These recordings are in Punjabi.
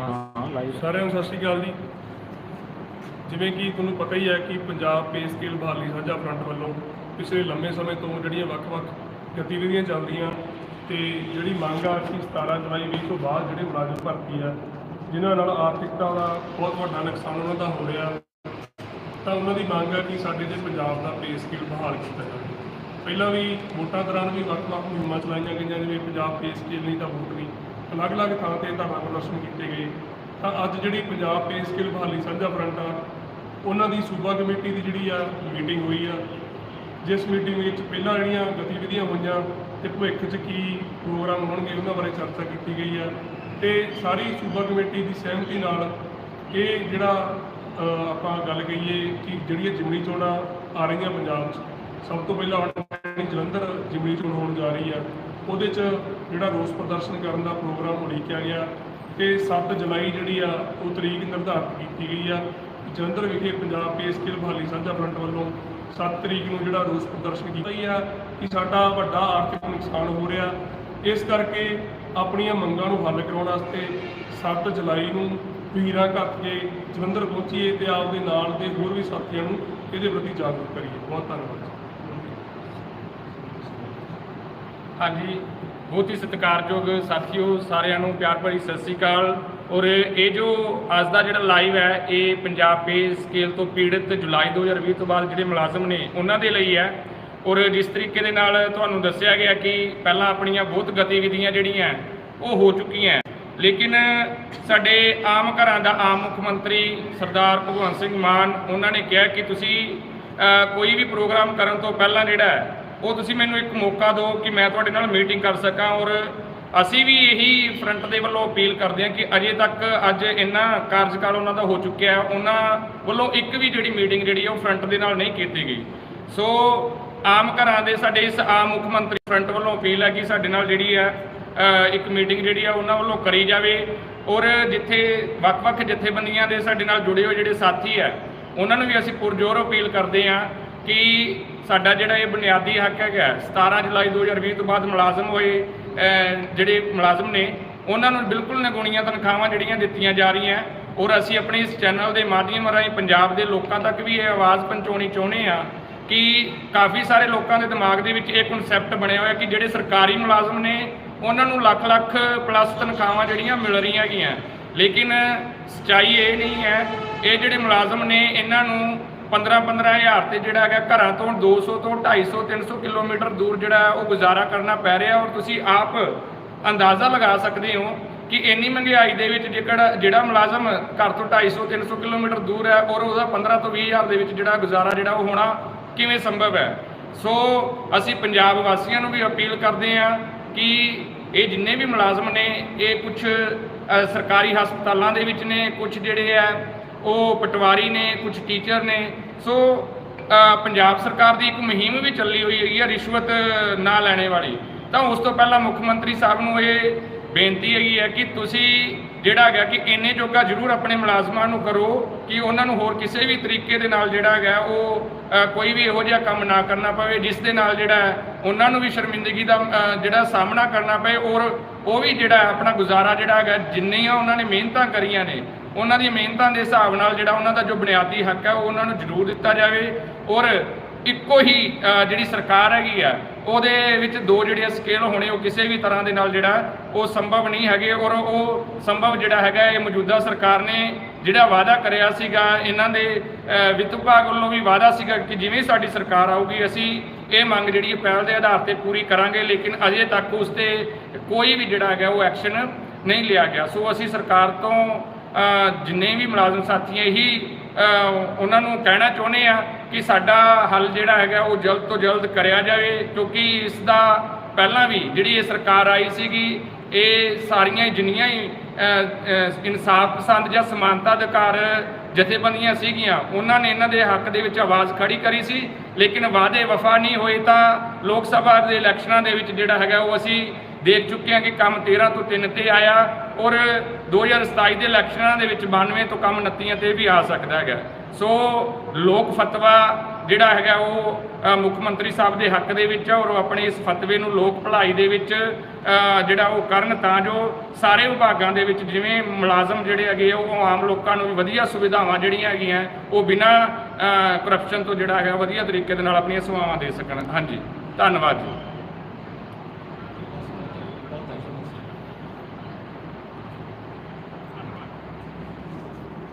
ਹਾਂ ਲਾਈਵ ਸਾਰਿਆਂ ਨੂੰ ਸਤਿ ਸ਼੍ਰੀ ਅਕਾਲ ਜੀ। ਜਿਵੇਂ ਕਿ ਤੁਹਾਨੂੰ ਪਤਾ ਹੀ ਹੈ ਕਿ ਪੰਜਾਬ ਪੇ ਸਕੇਲ ਬਹਾਲੀ ਸਾਂਝਾ ਫਰੰਟ ਵੱਲੋਂ ਪਿਛਲੇ ਲੰਮੇ ਸਮੇਂ ਤੋਂ ਜਿਹੜੀਆਂ ਵੱਖ-ਵੱਖ ਗਤੀਵਿਧੀਆਂ ਚੱਲਦੀਆਂ ਤੇ ਜਿਹੜੀ ਮੰਗ ਆ ਕਿ 17 ਜੁਲਾਈ 20 ਤੋਂ ਬਾਅਦ ਜਿਹੜੇ ਮੁਲਾਜ਼ਮ ਭਰਤੀ ਆ, ਜਿਨ੍ਹਾਂ ਨਾਲ ਆਰਥਿਕਤਾ ਦਾ ਬਹੁਤ ਵੱਡਾ ਨੁਕਸਾਨ ਉਹਨਾਂ ਦਾ ਹੋ ਰਿਹਾ, ਤਾਂ ਉਹਨਾਂ ਦੀ ਮੰਗ ਆ ਕਿ ਸਾਡੇ ਜੇ ਪੰਜਾਬ ਦਾ ਪੇ ਸਕੇਲ ਬਹਾਲ ਕੀਤਾ ਜਾਵੇ। ਪਹਿਲਾਂ ਵੀ ਵੋਟਾਂ ਦੌਰਾਨ ਵੀ ਵੱਖ-ਵੱਖ ਮੁਹਿੰਮਾਂ ਚਲਾਈਆਂ ਗਈਆਂ, ਜਿਵੇਂ ਪੰਜਾਬ ਪੇ ਸਕੇਲ ਨਹੀਂ ਤਾਂ ਵੋਟ ਨਹੀਂ ਅਲੱਗ-ਅਲੱਗ ਥਾਂ ਤੇ ਧਰਨਾ ਪ੍ਰਦਰਸ਼ਨ ਕੀਤੇ ਗਏ। ਤਾਂ ਅੱਜ ਜਿਹੜੀ ਪੰਜਾਬ ਪੇ ਸਕੇਲ ਬਹਾਲੀ ਸਾਂਝਾ ਫਰੰਟ ਆ, ਉਹਨਾਂ ਦੀ ਸੂਬਾ ਕਮੇਟੀ ਦੀ ਜਿਹੜੀ ਆ ਮੀਟਿੰਗ ਹੋਈ ਆ। ਜਿਸ ਮੀਟਿੰਗ ਵਿੱਚ ਪਹਿਲਾਂ ਜਿਹੜੀਆਂ ਗਤੀਵਿਧੀਆਂ ਹੋਈਆਂ ਤੇ ਭਵਿੱਖ 'ਚ ਕੀ ਪ੍ਰੋਗਰਾਮ ਹੋਣਗੇ ਉਹਨਾਂ ਬਾਰੇ ਚਰਚਾ ਕੀਤੀ ਗਈ ਆ। ਤੇ ਸਾਰੀ ਸੂਬਾ ਕਮੇਟੀ ਦੀ ਸਹਿਮਤੀ ਨਾਲ ਇਹ ਜਿਹੜਾ ਆਪਾਂ ਗੱਲ ਕਹੀਏ ਕਿ ਜਿਹੜੀਆਂ ਜਿਮਨੀ ਚੋਣਾਂ ਆ ਰਹੀਆਂ ਪੰਜਾਬ 'ਚ, ਸਭ ਤੋਂ ਪਹਿਲਾਂ ਹੁਣ ਜਲੰਧਰ ਜਿਮਨੀ ਚੋਣ ਹੋਣ ਜਾ ਰਹੀ ਆ। ਉਹਦੇ 'ਚ ਜਿਹੜਾ ਰੋਸ ਪ੍ਰਦਰਸ਼ਨ ਕਰਨ ਦਾ ਪ੍ਰੋਗਰਾਮ ਉਲੀਕਿਆ ਗਿਆ ਤੇ 7 ਜੁਲਾਈ ਜਿਹੜੀ ਆ, ਉਹ ਤਰੀਕ ਨਿਰਧਾਰਤ ਕੀਤੀ ਗਈ ਆ। ਜਲੰਧਰ ਵਿਖੇ ਪੰਜਾਬ ਪੇ ਬਹਾਲੀ ਸਾਂਝਾ ਫਰੰਟ ਵੱਲੋਂ 7 ਤਰੀਕ ਨੂੰ ਜਿਹੜਾ ਰੋਸ ਪ੍ਰਦਰਸ਼ਨ ਕੀਤਾ ਗਿਆ ਕਿ ਸਾਡਾ ਵੱਡਾ ਆਰਥਿਕ ਨੁਕਸਾਨ ਹੋ ਰਿਹਾ। ਇਸ ਕਰਕੇ ਆਪਣੀਆਂ ਮੰਗਾਂ ਨੂੰ ਹੱਲ ਕਰਾਉਣ ਵਾਸਤੇ 7 ਜੁਲਾਈ ਨੂੰ ਵੀਰਾਂ ਘੱਟ ਕੇ ਜਲੰਧਰ ਪਹੁੰਚੀਏ ਤੇ ਆਪਦੇ ਨਾਲ ਦੇ ਹੋਰ ਵੀ ਸਾਥੀਆਂ ਨੂੰ ਇਹਦੇ ਪ੍ਰਤੀ ਜਾਗਰੂਕ ਕਰੀਏ। ਬਹੁਤ ਧੰਨਵਾਦ ਹਾਂਜੀ, ਬਹੁਤ ਹੀ ਸਤਿਕਾਰਯੋਗ ਸਾਥੀਓ, ਸਾਰਿਆਂ ਨੂੰ ਪਿਆਰ ਭਰੀ ਸਤਿ ਸ੍ਰੀ ਅਕਾਲ। ਔਰ ਇਹ ਜੋ ਅੱਜ ਦਾ ਜਿਹੜਾ ਲਾਈਵ ਹੈ, ਇਹ ਪੰਜਾਬ ਪੇ ਸਕੇਲ ਤੋਂ ਪੀੜਤ ਜੁਲਾਈ 2020 ਤੋਂ ਬਾਅਦ ਜਿਹੜੇ ਮੁਲਾਜ਼ਮ ਨੇ, ਉਹਨਾਂ ਦੇ ਲਈ ਹੈ। ਔਰ ਜਿਸ ਤਰੀਕੇ ਦੇ ਨਾਲ ਤੁਹਾਨੂੰ ਦੱਸਿਆ ਗਿਆ ਕਿ ਪਹਿਲਾਂ ਆਪਣੀਆਂ ਬਹੁਤ ਗਤੀਵਿਧੀਆਂ ਜਿਹੜੀਆਂ ਉਹ ਹੋ ਚੁੱਕੀਆਂ ਲੇਕਿਨ ਸਾਡੇ ਆਮ ਘਰਾਂ ਦਾ ਆਮ ਮੁੱਖ ਮੰਤਰੀ ਸਰਦਾਰ ਭਗਵੰਤ ਸਿੰਘ ਮਾਨ, ਉਹਨਾਂ ਨੇ ਕਿਹਾ ਕਿ ਤੁਸੀਂ ਕੋਈ ਵੀ ਪ੍ਰੋਗਰਾਮ ਕਰਨ ਤੋਂ ਪਹਿਲਾਂ ਜਿਹੜਾ ਉਹ ਤੁਸੀਂ ਮੈਨੂੰ ਇੱਕ ਮੌਕਾ ਦਿਓ ਕਿ ਮੈਂ ਤੁਹਾਡੇ ਨਾਲ ਮੀਟਿੰਗ ਕਰ ਸਕਾਂ ਔਰ ਅਸੀਂ ਵੀ ਇਹੀ ਫਰੰਟ ਦੇ ਵੱਲੋਂ ਅਪੀਲ ਕਰਦੇ ਹਾਂ ਕਿ ਅਜੇ ਤੱਕ ਅੱਜ ਇੰਨਾ ਕਾਰਜਕਾਲ ਉਹਨਾਂ ਦਾ ਹੋ ਚੁੱਕਿਆ ਹੈ, ਉਹਨਾਂ ਵੱਲੋਂ ਇੱਕ ਵੀ ਜਿਹੜੀ ਮੀਟਿੰਗ ਜਿਹੜੀ ਹੈ ਉਹ ਫਰੰਟ ਦੇ ਨਾਲ ਨਹੀਂ ਕੀਤੀ ਗਈ। ਸੋ ਆਮ ਘਰਾਂ ਦੇ ਸਾਡੇ ਇਸ ਆਮ ਮੁੱਖ ਮੰਤਰੀ ਫਰੰਟ ਵੱਲੋਂ ਅਪੀਲ ਹੈ ਕਿ ਸਾਡੇ ਨਾਲ ਜਿਹੜੀ ਹੈ ਇੱਕ ਮੀਟਿੰਗ ਜਿਹੜੀ ਆ ਉਹਨਾਂ ਵੱਲੋਂ ਕਰੀ ਜਾਵੇ ਔਰ ਜਿੱਥੇ ਵੱਖ-ਵੱਖ ਜਥੇਬੰਦੀਆਂ ਦੇ ਸਾਡੇ ਨਾਲ ਜੁੜੇ ਹੋਏ ਜਿਹੜੇ ਸਾਥੀ ਹੈ, ਉਹਨਾਂ ਨੂੰ ਵੀ ਅਸੀਂ ਪੁਰਜੋਰ ਅਪੀਲ ਕਰਦੇ ਹਾਂ ਕਿ ਸਾਡਾ ਜਿਹੜਾ ਇਹ ਬੁਨਿਆਦੀ ਹੱਕ ਹੈਗਾ 17 ਜੁਲਾਈ 2020 ਤੋਂ ਬਾਅਦ ਮੁਲਾਜ਼ਮ ਹੋਏ ਜਿਹੜੇ ਮੁਲਾਜ਼ਮ ਨੇ, ਉਹਨਾਂ ਨੂੰ ਬਿਲਕੁਲ ਨਗੁਣੀਆਂ ਤਨਖਾਹਾਂ ਜਿਹੜੀਆਂ ਦਿੱਤੀਆਂ ਜਾ ਰਹੀਆਂ, ਔਰ ਅਸੀਂ ਆਪਣੇ ਇਸ ਚੈਨਲ ਦੇ ਮਾਧਿਅਮ ਰਾਹੀਂ ਪੰਜਾਬ ਦੇ ਲੋਕਾਂ ਤੱਕ ਵੀ ਇਹ ਆਵਾਜ਼ ਪਹੁੰਚਾਉਣੀ ਚਾਹੁੰਦੇ ਆ ਕਿ ਕਾਫੀ ਸਾਰੇ ਲੋਕਾਂ ਦੇ ਦਿਮਾਗ ਦੇ ਵਿੱਚ ਇਹ ਕਨਸੈਪਟ ਬਣਿਆ ਹੋਇਆ ਕਿ ਜਿਹੜੇ ਸਰਕਾਰੀ ਮੁਲਾਜ਼ਮ ਨੇ, ਉਹਨਾਂ ਨੂੰ ਲੱਖ ਲੱਖ ਪਲੱਸ ਤਨਖਾਹਾਂ ਜਿਹੜੀਆਂ ਮਿਲ ਰਹੀਆਂ ਹੈਗੀਆਂ। ਲੇਕਿਨ ਸਚਾਈ ਇਹ ਨਹੀਂ ਹੈ, ਇਹ ਜਿਹੜੇ ਮੁਲਾਜ਼ਮ ਨੇ, ਇਹਨਾਂ ਨੂੰ 15-15 ਹਜ਼ਾਰ ਤੇ ਜਿਹੜਾ ਹੈਗਾ ਘਰਾਂ ਤੋਂ 200 ਤੋਂ 250 300 ਕਿਲੋਮੀਟਰ ਦੂਰ ਜਿਹੜਾ ਉਹ ਗੁਜ਼ਾਰਾ ਕਰਨਾ ਪੈ ਰਿਹਾ ਔਰ ਤੁਸੀਂ ਆਪ ਅੰਦਾਜ਼ਾ ਲਗਾ ਸਕਦੇ ਹੋ ਕਿ ਇੰਨੀ ਮਹਿੰਗਾਈ ਦੇ ਵਿੱਚ ਜੇਕਰ ਜਿਹੜਾ ਮੁਲਾਜ਼ਮ ਘਰ ਤੋਂ 250 300 ਕਿਲੋਮੀਟਰ ਦੂਰ ਹੈ ਔਰ ਉਹਦਾ 15 ਤੋਂ 20 ਹਜ਼ਾਰ ਦੇ ਵਿੱਚ ਜਿਹੜਾ ਗੁਜ਼ਾਰਾ ਜਿਹੜਾ ਉਹ ਹੋਣਾ ਕਿਵੇਂ ਸੰਭਵ ਹੈ? ਸੋ ਅਸੀਂ ਪੰਜਾਬ ਵਾਸੀਆਂ ਨੂੰ ਵੀ ਅਪੀਲ ਕਰਦੇ ਹਾਂ ਕਿ ਇਹ ਜਿੰਨੇ ਵੀ ਮੁਲਾਜ਼ਮ ਨੇ, ਇਹ ਕੁਝ ਸਰਕਾਰੀ ਹਸਪਤਾਲਾਂ ਦੇ ਵਿੱਚ ਨੇ ਕੁਝ ਜਿਹੜੇ ਆ ਉਹ ਪਟਵਾਰੀ ਨੇ ਕੁਝ ਟੀਚਰ ਨੇ, ਸੋ ਪੰਜਾਬ ਸਰਕਾਰ ਦੀ ਇੱਕ ਮੁਹਿੰਮ ਵੀ ਚੱਲੀ ਹੋਈ ਹੈਗੀ ਹੈ ਰਿਸ਼ਵਤ ਨਾ ਲੈਣੇ ਵਾਲੀ। ਤਾਂ ਉਸ ਤੋਂ ਪਹਿਲਾਂ ਮੁੱਖ ਮੰਤਰੀ ਸਾਹਿਬ ਨੂੰ ਇਹ ਬੇਨਤੀ ਹੈਗੀ ਹੈ ਕਿ ਤੁਸੀਂ ਜਿਹੜਾ ਹੈਗਾ ਕਿ ਇੰਨੇ ਜੋਗਾ ਜ਼ਰੂਰ ਆਪਣੇ ਮੁਲਾਜ਼ਮਾਂ ਨੂੰ ਕਰੋ ਕਿ ਉਹਨਾਂ ਨੂੰ ਹੋਰ ਕਿਸੇ ਵੀ ਤਰੀਕੇ ਦੇ ਨਾਲ ਜਿਹੜਾ ਹੈਗਾ ਉਹ ਕੋਈ ਵੀ ਇਹੋ ਜਿਹਾ ਕੰਮ ਨਾ ਕਰਨਾ ਪਵੇ, ਜਿਸ ਦੇ ਨਾਲ ਜਿਹੜਾ ਉਹਨਾਂ ਨੂੰ ਵੀ ਸ਼ਰਮਿੰਦਗੀ ਦਾ ਜਿਹੜਾ ਸਾਹਮਣਾ ਕਰਨਾ ਪਏ ਔਰ ਉਹ ਵੀ ਜਿਹੜਾ ਆਪਣਾ ਗੁਜ਼ਾਰਾ ਜਿਹੜਾ ਹੈਗਾ ਜਿੰਨੀਆਂ ਉਹਨਾਂ ਨੇ ਮਿਹਨਤਾਂ ਕਰੀਆਂ ਨੇ, ਉਹਨਾਂ ਦੀਆਂ ਮਿਹਨਤਾਂ ਦੇ ਹਿਸਾਬ ਨਾਲ ਜਿਹੜਾ ਉਹਨਾਂ ਦਾ ਜੋ ਬੁਨਿਆਦੀ ਹੱਕ ਹੈ ਉਹ ਉਹਨਾਂ ਨੂੰ ਜ਼ਰੂਰ ਦਿੱਤਾ ਜਾਵੇ ਔਰ ਇੱਕੋ ਹੀ ਜਿਹੜੀ ਸਰਕਾਰ ਹੈਗੀ ਆ ਉਹਦੇ ਵਿੱਚ ਦੋ ਜਿਹੜੇ ਸਕੇਲ ਹੋਣੇ, ਉਹ ਕਿਸੇ ਵੀ ਤਰ੍ਹਾਂ ਦੇ ਨਾਲ ਜਿਹੜਾ ਉਹ ਸੰਭਵ ਨਹੀਂ ਹੈਗੇ ਔਰ ਉਹ ਸੰਭਵ ਜਿਹੜਾ ਹੈਗਾ, ਇਹ ਮੌਜੂਦਾ ਸਰਕਾਰ ਨੇ ਜਿਹੜਾ ਵਾਅਦਾ ਕਰਿਆ ਸੀਗਾ, ਇਹਨਾਂ ਦੇ ਵਿੱਤ ਵਿਭਾਗ ਵੱਲੋਂ ਵੀ ਵਾਅਦਾ ਸੀਗਾ ਕਿ ਜਿਵੇਂ ਸਾਡੀ ਸਰਕਾਰ ਆਊਗੀ, ਅਸੀਂ ਇਹ ਮੰਗ ਜਿਹੜੀ ਪਹਿਲ ਦੇ ਆਧਾਰ ਤੇ ਪੂਰੀ ਕਰਾਂਗੇ, ਲੇਕਿਨ ਅਜੇ ਤੱਕ ਉਸ ਤੇ ਕੋਈ ਵੀ ਜਿਹੜਾ ਹੈਗਾ, ਉਹ ਐਕਸ਼ਨ ਨਹੀਂ ਲਿਆ ਗਿਆ। ਸੋ ਅਸੀਂ ਸਰਕਾਰ ਤੋਂ ਜਿੰਨੇ ਵੀ ਮੁਲਾਜ਼ਮ ਸਾਥੀ ਹੈ, ਇਹੀ ਉਹਨਾਂ ਨੂੰ ਕਹਿਣਾ ਚਾਹੁੰਦੇ ਆ ਕਿ ਸਾਡਾ ਹੱਲ ਜਿਹੜਾ ਹੈਗਾ ਉਹ ਜਲਦ ਤੋਂ ਜਲਦ ਕਰਿਆ ਜਾਵੇ, ਕਿਉਂਕਿ ਇਸ ਦਾ ਪਹਿਲਾਂ ਵੀ ਜਿਹੜੀ ਇਹ ਸਰਕਾਰ ਆਈ ਸੀਗੀ, ਇਹ ਸਾਰੀਆਂ ਹੀ ਜਿੰਨੀਆਂ ਹੀ ਇਨਸਾਫ ਪਸੰਦ ਜਾਂ ਸਮਾਨਤਾ ਅਧਿਕਾਰ ਜਥੇਬੰਦੀਆਂ ਸੀਗੀਆਂ, ਉਹਨਾਂ ਨੇ ਇਹਨਾਂ ਦੇ ਹੱਕ ਦੇ ਵਿੱਚ ਆਵਾਜ਼ ਖੜੀ ਕਰੀ ਸੀ, ਲੇਕਿਨ ਵਾਅਦੇ ਵਫਾ ਨਹੀਂ ਹੋਏ ਤਾਂ ਲੋਕ ਸਭਾ ਦੇ ਇਲੈਕਸ਼ਨਾਂ ਦੇ ਵਿੱਚ ਜਿਹੜਾ ਹੈਗਾ ਉਹ ਅਸੀਂ ਦੇਖ ਚੁੱਕੇ ਹਾਂ ਕਿ ਕੰਮ 13 ਤੋਂ 3 ਤੇ ਆਇਆ। ਔਰ 2027 ਦੇ ਇਲੈਕਸ਼ਨਾਂ ਦੇ ਵਿੱਚ 92 ਤੋਂ ਕੰਮ 29 ਤੇ ਵੀ ਆ ਸਕਦਾ ਹੈਗਾ। ਸੋ ਲੋਕ ਫਤਵਾ ਜਿਹੜਾ ਹੈਗਾ ਉਹ ਮੁੱਖ ਮੰਤਰੀ ਸਾਹਿਬ ਦੇ ਹੱਕ ਦੇ ਵਿੱਚ ਆ ਔਰ ਉਹ ਆਪਣੇ ਇਸ ਫਤਵੇ ਨੂੰ ਲੋਕ ਭਲਾਈ ਦੇ ਵਿੱਚ ਜਿਹੜਾ ਉਹ ਕਰਨ ਤਾਂ ਜੋ ਸਾਰੇ ਵਿਭਾਗਾਂ ਦੇ ਵਿੱਚ ਜਿਵੇਂ ਮੁਲਾਜ਼ਮ ਜਿਹੜੇ ਹੈਗੇ ਆ, ਉਹ ਆਮ ਲੋਕਾਂ ਨੂੰ ਵੀ ਵਧੀਆ ਸੁਵਿਧਾਵਾਂ ਜਿਹੜੀਆਂ ਹੈਗੀਆਂ ਉਹ ਬਿਨਾਂ ਕਰਪਸ਼ਨ ਤੋਂ ਜਿਹੜਾ ਹੈਗਾ ਵਧੀਆ ਤਰੀਕੇ ਦੇ ਨਾਲ ਆਪਣੀਆਂ ਸੇਵਾਵਾਂ ਦੇ ਸਕਣ। ਹਾਂਜੀ ਧੰਨਵਾਦ ਜੀ।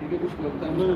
Porque eu costumo estar.